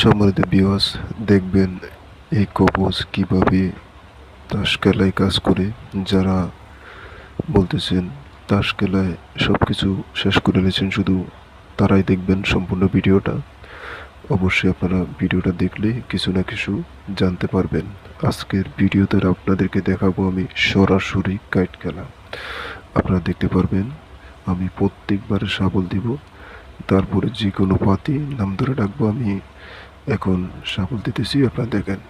সম্মানিত বিওয়াস দেখবেন এই কবচ কীভাবে তাস খেলায় কাজ করে, যারা বলতেছেন তাস খেলায় সব কিছু শেষ করে নিয়েছেন, শুধু তারাই দেখবেন সম্পূর্ণ ভিডিওটা। অবশ্যই আপনারা ভিডিওটা দেখলে কিছু না কিছু জানতে পারবেন। আজকের ভিডিওতে আপনাদেরকে দেখাবো আমি সরাসরি কাইট খেলা আপনারা দেখতে পারবেন, আমি প্রত্যেকবার সাবল দিব তারপরে যে কোনো পাতি নাম ধরে ডাকবো আমি এখন সাফল দিতেছি। আপনারা দেখেন।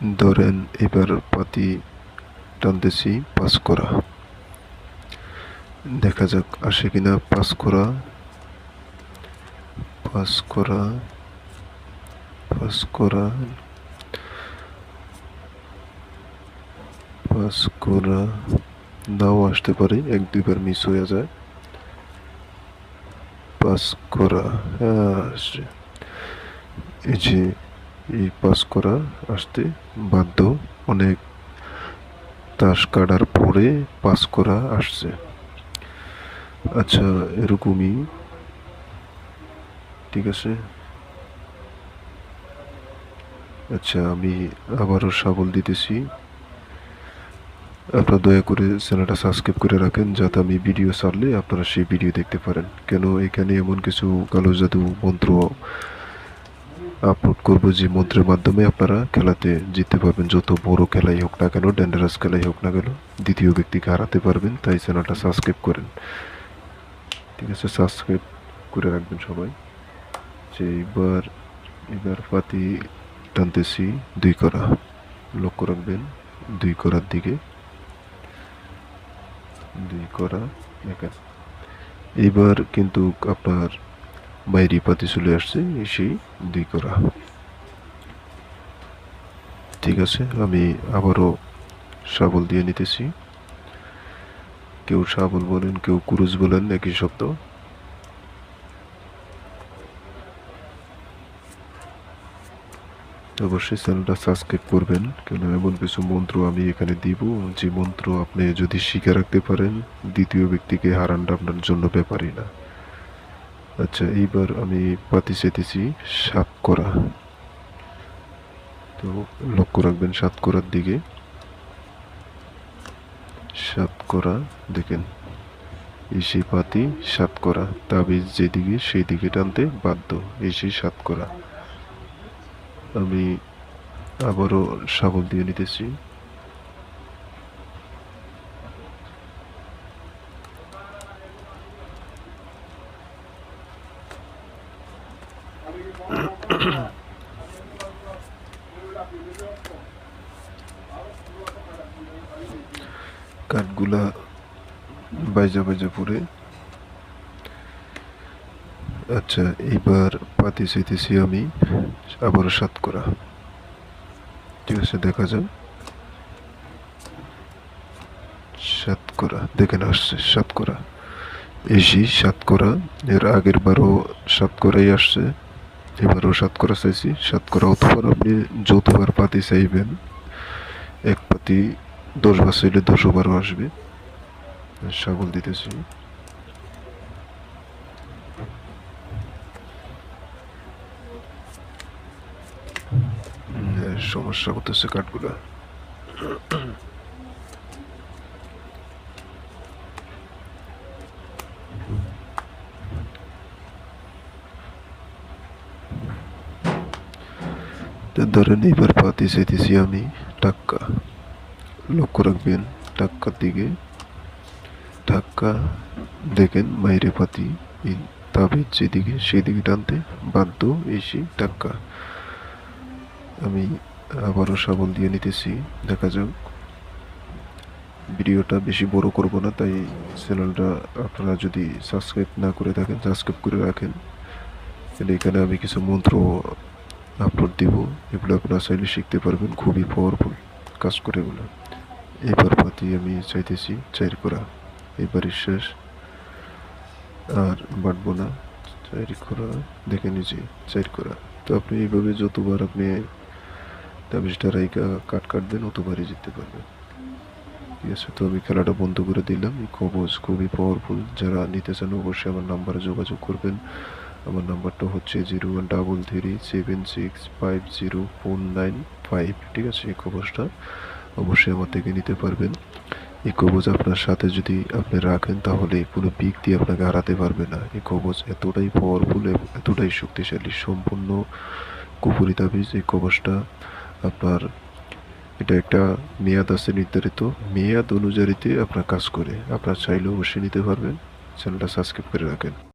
ধরেন, এবার পাতি টানতেছি পাস করা দেখা যাক, আসে কিনা পাস করা পাস করা পাস করা পাস করা নাও আসতে পারে, এক, দুইবার মিস হয়ে যায়। পাস করা হ্যাঁ আসছে এই যে পাস করা আসতে বাধ্য। অনেক তাস কাটার পরে পাস করা আসছে। আচ্ছা এরকমই। ঠিক আছে। আচ্ছা আমি আবারও সাবল দিতেছি। আপনারা দয়া করে চ্যানেলটা সাবস্ক্রাইব করে রাখেন, যাতে আমি ভিডিও ছাড়লে আপনারা সেই ভিডিও দেখতে পারেন। কেন, এখানে এমন কিছু কালো জাদু মন্ত্র আপলোড করব যে মন্ত্রের মাধ্যমে আপনারা খেলাতে জিততে পারবেন। যত বড় খেলাই হোক না কেন ডেন্ডারাস খেলাই হোক না কেন, দ্বিতীয় ব্যক্তিকে হারাতে পারবেন। তাই চ্যানেলটা সাবস্ক্রাইব করেন। ঠিক আছে সাবস্ক্রাইব করে রাখবেন সবাই। যে এবার এবার পাতি টানতেছি দুই করা। লক্ষ্য রাখবেন, দুই করার দিকে। দুই করা এবার কিন্তু আপনার বাইরে পাতি চলে আসছে সেই দুই করা। ঠিক আছে, আমি আবারও শাবল দিয়ে নিতেছি। কেউ শাবল বলেন, কেউ কুরুজ বলেন, একই শব্দ। অবশ্যই চ্যানেলটা সাবস্ক্রাইব করবেন, কেন এমন কিছু মন্ত্র আমি এখানে দিব, যে মন্ত্র আপনি যদি শিখে রাখতে পারেন, দ্বিতীয় ব্যক্তিকে হারানটা আপনার জন্য ব্যাপারই না। আচ্ছা এইবার আমি পাতি চেতেছি সাত করা তো লক্ষ্য রাখবেন সাত করার দিকে। সাত করা দেখেন, এই সেই পাতি সাত করা তাবিজ যেদিকে সেই দিকে টানতে বাধ্য, এই সেই সাত করা আমি আবারও শাবল দিয়ে নিতেছি। কাঠগুলা বাইজা বাইজা পরে। আচ্ছা এইবার পাতি চাইতেছি আমি আবারও সাত করা। ঠিক আছে, দেখা যাক। সাত করা, দেখেন আসছে, সাত করা। এসি সাত করা, এর আগের বারও সাত করাই আসছে। এবারও সাত করা চাইছি। সাত করা অথবা আপনি যতবার পাতি চাইবেন। এক পাতি দশ বার চাইলে দশ বারও আসবে। সাবল দিতেছি। সমস্যা করতেছে কাঠগুলা। ধরেন এবার পাতি চাইতেছি আমি টাক্কা লক্ষ্য রাখবেন টাক্কার দিকে টাক্কা দেখেন মাইরে পাতি এই তাবিজ যেদিকে, সেদিকে টানতে বাধ্য এসে টাক্কা আমি আবারও সাবল দিয়ে নিতেছি, দেখা যাক। ভিডিওটা বেশি বড় করব না, তাই চ্যানেলটা আপনারা যদি সাবস্ক্রাইব না করে থাকেন, সাবস্ক্রাইব করে রাখেন। এখানে আমি কিছু মন্ত্র আপলোড দিব। এগুলো আপনারা চাইলে শিখতে পারবেন। খুবই পাওয়ারফুল কাজ করে বলে এবার পাতি আমি চাইতেছি চাইর করা। এবারই শেষ। আর বাটবো না। চাইর করা, দেখে নিয়েছি চাইর করা। তো আপনি এইভাবে যতবার আপনি তাবিজটা রাইকা কাট কাট দেন অতবারই জিততে পারবেন। ঠিক আছে, তো আমি খেলাটা বন্ধ করে দিলাম। এই কবজ খুবই পাওয়ারফুল যারা নিতে চান অবশ্যই আমার নাম্বারে যোগাযোগ করবেন। আমার নাম্বারটা হচ্ছে zero one double three seven six five zero four nine five, ঠিক আছে, এই কবজটা অবশ্যই আমার থেকে নিতে পারবেন। এই কবজ আপনার সাথে যদি আপনি রাখেন, তাহলে কোনো দিয়ে আপনাকে হারাতে পারবে না। এই কবজ এতটাই পাওয়ারফুল এবং এতটাই শক্তিশালী, সম্পূর্ণ কুপুরি তাবিজ। এই কবজটা আপনার, এটা একটা মেয়াদ আছে নির্ধারিত। মেয়াদ অনুযায়ীতে আপনার কাজ করে। আপনার চাইলে অবশ্যই নিতে পারবেন। চ্যানেলটা সাবস্ক্রাইব করে রাখেন।